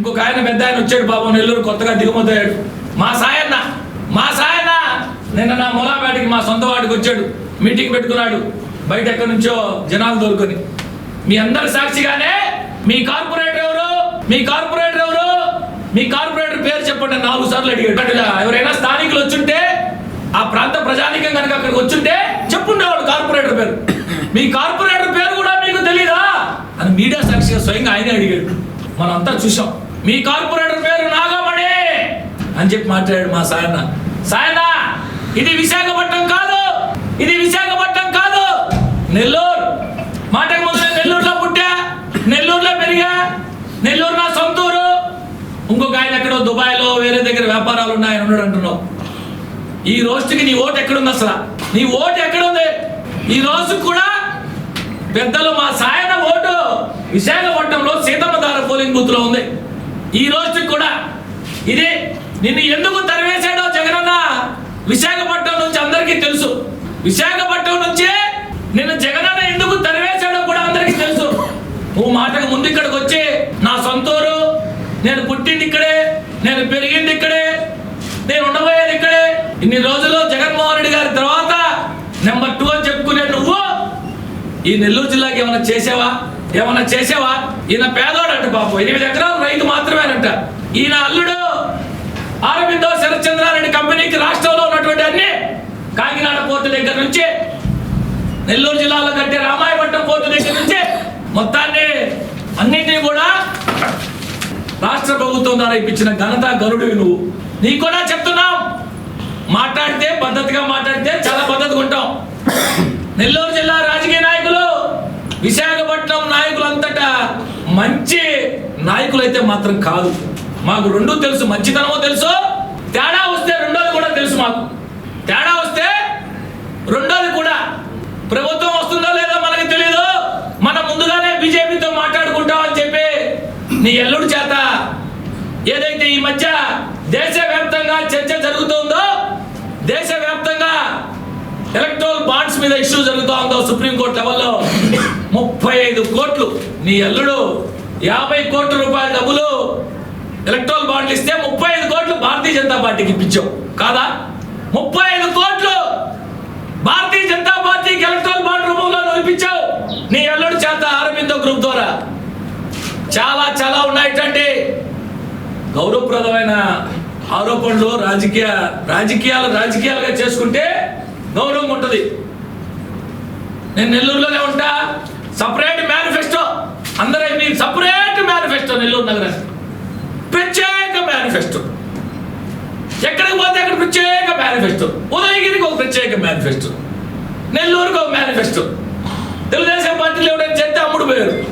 ఇంకొక ఆయన పెద్ద ఆయన వచ్చాడు బాబు నెల్లూరు కొత్తగా దిగుమతయ్యాడు మా సాయన్న మా సాయన్న! నిన్న నా మూలాపేటకి మా సొంత వాడికి వచ్చాడు. మీటింగ్ పెట్టుకున్నాడు. బయట ఎక్కడి నుంచో జనాలు దొరుకుని. మీ అందరి సాక్షిగానే మీ కార్పొరేటర్ ఎవరు? మీ కార్పొరేటర్ ఎవరు? మీ కార్పొరేటర్ పేరు చెప్పండి నాలుగు సార్లు అడిగాడు. ఎవరైనా స్థానికులు వచ్చుంటే ఆ ప్రాంత ప్రజానికం కనుక అక్కడికి వచ్చుంటే చెప్పుండేవాడు కార్పొరేటర్ పేరు. మీ కార్పొరేటర్ పేరు కూడా మీకు తెలీదా? అని మీడియా సాక్షిగా స్వయంగా ఆయనే అడిగాడు. మనం అంతా చూసాం మీ కార్పొరేటర్ పేరు నాగమణి అని చెప్పి మాట్లాడాడు మా సాయన సాయన ఇది విశాఖపట్నం కాదు ఇది విశాఖపట్నం కాదు. నెల్లూరు. మాటకు ముందు నెల్లూరులో పుట్టా నెల్లూరులో పెరిగా నెల్లూరు నా సొంతూరు. ఇంకొక ఆయన ఎక్కడో దుబాయ్లో వేరే దగ్గర వ్యాపారాలు ఉన్నాయని ఉన్నాడు అంటున్నావు. ఈ రోజుకి నీ ఓటు ఎక్కడుంది అసలు? నీ ఓటు ఎక్కడుంది? ఈ రోజు కూడా పెద్దలు మా సాయన ఓటు విశాఖపట్నంలో సీతమ్మధార పోలింగ్ బూత్లో ఉంది. ఈ రోజుకి కూడా ఇది నిన్ను ఎందుకు తరివేశాడో జగనన్న? విశాఖపట్నం నుంచి అందరికీ తెలుసు. విశాఖపట్నం నుంచే నిన్ను జగనన్న ఎందుకు తరివేశాడో కూడా అందరికీ తెలుసు. నువ్వు మాటకు ముందు ఇక్కడికి వచ్చి నా సొంతూరు నేను పుట్టింది ఇక్కడే నేను పెరిగింది ఇక్కడే నేను ఉండబోయేది ఇక్కడే. ఇన్ని రోజులు జగన్మోహన్ రెడ్డి గారి తర్వాత నెంబర్ టూ అని చెప్పుకునే నువ్వు? ఈ నెల్లూరు జిల్లాకి ఏమైనా చేసావా? ఏమైనా చేసావా? ఈయన పేదోడంట పాపం ఎనిమిది ఎకరాలు రైతు అంట. ఈయన అల్లుడు అరవిందో శరత్చంద్రారెడ్డి కంపెనీకి రాష్ట్రంలో ఉన్నటువంటి అన్ని కాకినాడ పోర్టు దగ్గర నుంచి నెల్లూరు జిల్లాలో కట్టే రామాయపట్నం పోర్టు దగ్గర నుంచి మొత్తాన్ని అన్నింటినీ కూడా రాష్ట్ర ప్రభుత్వం ద్వారా ఇప్పించిన ఘనత గరుడివి నువ్వు. నీకు కూడా చెప్తున్నావు మాట్లాడితే పద్ధతిగా మాట్లాడితే చాలా పద్ధతిగా ఉంటాం. నెల్లూరు జిల్లా రాజకీయ నాయకులు విశాఖ మంచి నాయకులు అయితే మాత్రం కాదు. మాకు రెండు తెలుసు. మంచితనమో తెలుసు. తేడా వస్తే రెండోది కూడా తెలుసు మాకు. తేడా వస్తే రెండోది కూడా. ప్రభుత్వం వస్తుందో లేదో మనకి తెలియదు మనం ముందుగానే బీజేపీతో మాట్లాడుకుంటామని చెప్పి నీ ఎల్లుడి చేత ఏదైతే ఈ మధ్య దేశవ్యాప్తంగా చర్చ జరుగుతుందో దేశవ్యాప్తంగా ఎలక్ట్రల్ బాండ్స్ మీద ఇష్యూ జరుగుతూ ఉందో సుప్రీంకోర్టు లెవెల్లో ముప్పై ఐదు కోట్లు. నీ అల్లుడు యాభై కోట్ల రూపాయల డబ్బులు ఎలక్ట్రల్ బాండ్లు ఇస్తే ముప్పై ఐదు కోట్లు భారతీయ జనతా పార్టీకి ఇప్పించావు. కాదా? ముప్పై ఐదు కోట్లు భారతీయ జనతా పార్టీకి ఎలక్ట్రల్ బాండ్ రూపంలో నువ్వు ఇప్పించావు. నీ అల్లుడు చేత అరవిందో గ్రూప్ ద్వారా. చాలా చాలా ఉన్నాయిటండి. గౌరవప్రదమైన ఆరోపణలు రాజకీయ రాజకీయాలు రాజకీయాలుగా చేసుకుంటే గౌరవం ఉంటుంది. నేను నెల్లూరులోనే ఉంటా. Separate manifesto. అందరూ మీరు సపరేట్ మేనిఫెస్టో నెల్లూరు నగరానికి ప్రత్యేక మేనిఫెస్టో. ఎక్కడికి పోతే అక్కడ ప్రత్యేక మేనిఫెస్టో. ఉదయగిరికి ఒక ప్రత్యేక మేనిఫెస్టో. నెల్లూరుకి ఒక మేనిఫెస్టో. తెలుగుదేశం పార్టీలో ఎవరైనా చేస్తే అమ్ముడు పోయారు.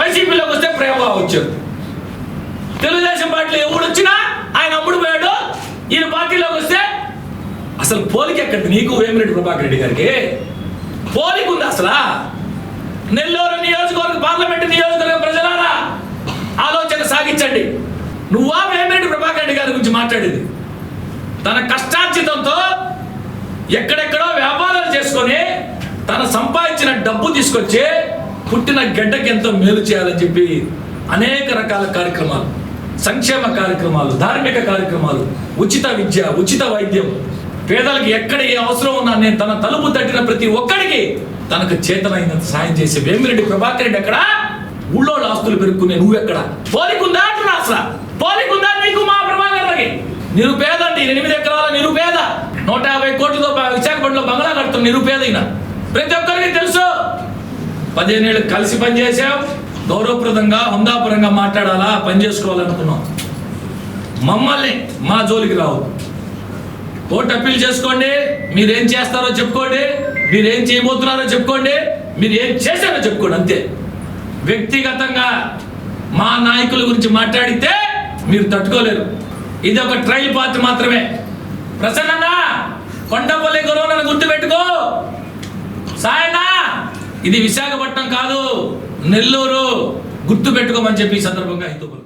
వైసీపీలోకి వస్తే ప్రేమగా వచ్చారు. తెలుగుదేశం పార్టీలో ఎవడు వచ్చినా ఆయన అమ్ముడు పోయాడు ఈయన పార్టీలోకి వస్తే అసలు పోలిక ఎక్కడ నీకు వేమిరెడ్డి ప్రభాకర్ రెడ్డి గారికి? పోలిక ఉంది అసలు? నెల్లూరు నియోజకవర్గ పార్లమెంట్ నియోజకవర్గ ప్రజలారా ఆలోచన సాగించండి. నువ్వా వేమిరెడ్డి ప్రభాకర్ రెడ్డి గారి గురించి మాట్లాడేది? తన కష్టార్జితంతో ఎక్కడెక్కడో వ్యాపారాలు చేసుకొని తన సంపాదించిన డబ్బు తీసుకొచ్చి పుట్టిన గడ్డకి ఎంతో మేలు చేయాలని చెప్పి అనేక రకాల కార్యక్రమాలు సంక్షేమ కార్యక్రమాలు ధార్మిక కార్యక్రమాలు ఉచిత విద్య ఉచిత వైద్యం పేదలకు ఎక్కడ ఏ అవసరం ఉన్నా నేను తన తలుపు తట్టిన ప్రతి ఒక్కడికి తనకు చేతనైనంత సాయం చేసే వేమిరెడ్డి ప్రభాకర్ రెడ్డి ఎక్కడ? ఊళ్ళో ఆస్తులు పెరుక్కునే నువ్వెక్కడ పోలికుందా అంటున్నా అసలు? పోలికుందా నీకు మా ప్రభాకర్ రెడ్డి నిరుపేద అండి ఎనిమిది ఎకరాల నిరుపేద. నూట యాభై కోట్లతో విశాఖపట్నంలో బంగ్లా కడుతున్న నిరుపేద ప్రతి ఒక్కరికి తెలుసు. పదిహేనేళ్ళు కలిసి పనిచేసాం గౌరవప్రదంగా హుందాపురంగా మాట్లాడాలా? పని చేసుకోవాలనుకున్నాం మమ్మల్ని మా జోలికి రావద్దు. ఓట్ అప్పీల్ చేసుకోండి. మీరేం చేస్తారో చెప్పుకోండి. మీరేం చేయబోతున్నారో చెప్పుకోండి. మీరు ఏం చేశారో చెప్పుకోండి అంతే. వ్యక్తిగతంగా మా నాయకుల గురించి మాట్లాడితే మీరు తట్టుకోలేరు. ఇది ఒక ట్రయల్ పార్ట్ మాత్రమే. ప్రసన్న కొండపల్లి గురువులను గుర్తుపెట్టుకో. సాయనా ఇది విశాఖపట్నం కాదు నెల్లూరు. గుర్తు పెట్టుకోమని చెప్పి ఈ సందర్భంగా హితూ